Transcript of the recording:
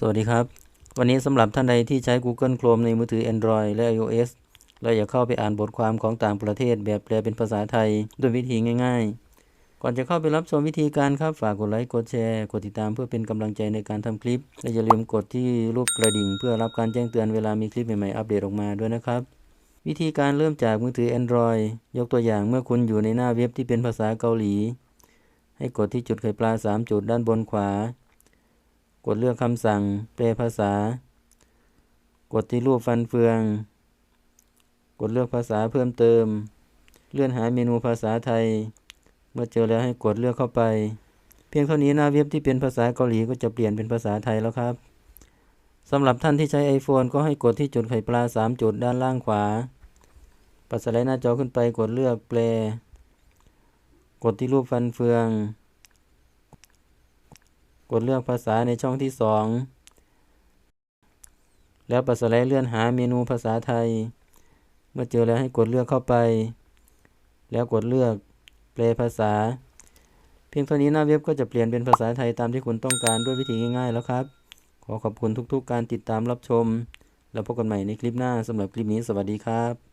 สวัสดีครับ วันนี้สำหรับท่านใดที่ใช้ Google Chrome ในมือถือ Android และ iOS เราอยากเข้าไปอ่านบทความของต่างประเทศแบบแปลเป็นภาษาไทยด้วยวิธีง่าย ๆ ก่อนจะเข้าไปรับชมวิธีการครับฝากกดไลค์ กดแชร์ กดติดตามเพื่อเป็นกำลังใจในการทำคลิป และอย่าลืมกดที่รูปกระดิ่ง เพื่อรับการแจ้งเตือนเวลามีคลิปใหม่ๆอัปเดตออกมาด้วยนะครับ วิธีการเริ่มจากมือถือ Android ยกตัวอย่างเมื่อคุณอยู่ในหน้าเว็บที่เป็นภาษาเกาหลี ให้กดที่จุดไข่ปลา 3 จุดด้านบนขวา ดเลือกคำสั่ง แปลภาษา กดที่รูปฟันเฟือง กดเลือกภาษาเพิ่มเติม เลื่อนหาเมนูภาษาไทย เมื่อเจอแล้วให้กดเลือกเข้าไป เพียงเท่านี้หน้าเว็บที่เป็นภาษาเกาหลีก็จะเปลี่ยนเป็นภาษาไทยแล้วครับสำหรับท่านที่ใช้ iPhone ก็ให้กดที่จุดไข่ปลา 3 จุดด้านล่างขวา ปัดสไลด์หน้าจอขึ้นไปกดเลือกแปล กดที่รูปฟันเฟือง กดเลือกภาษาในช่องที่ 2 แล้วปัดสไลด์เลื่อนหาเมนูภาษาไทย เมื่อเจอแล้วให้กดเลือกเข้าไป แล้วกดเลือกแปลภาษา เพียงเท่านี้หน้าเว็บก็จะเปลี่ยนเป็นภาษาไทยตามที่คุณต้องการด้วยวิธีง่ายๆแล้วครับ ขอขอบคุณทุกๆการติดตามรับชม แล้วพบกันใหม่ในคลิปหน้าสำหรับคลิปนี้สวัสดีครับ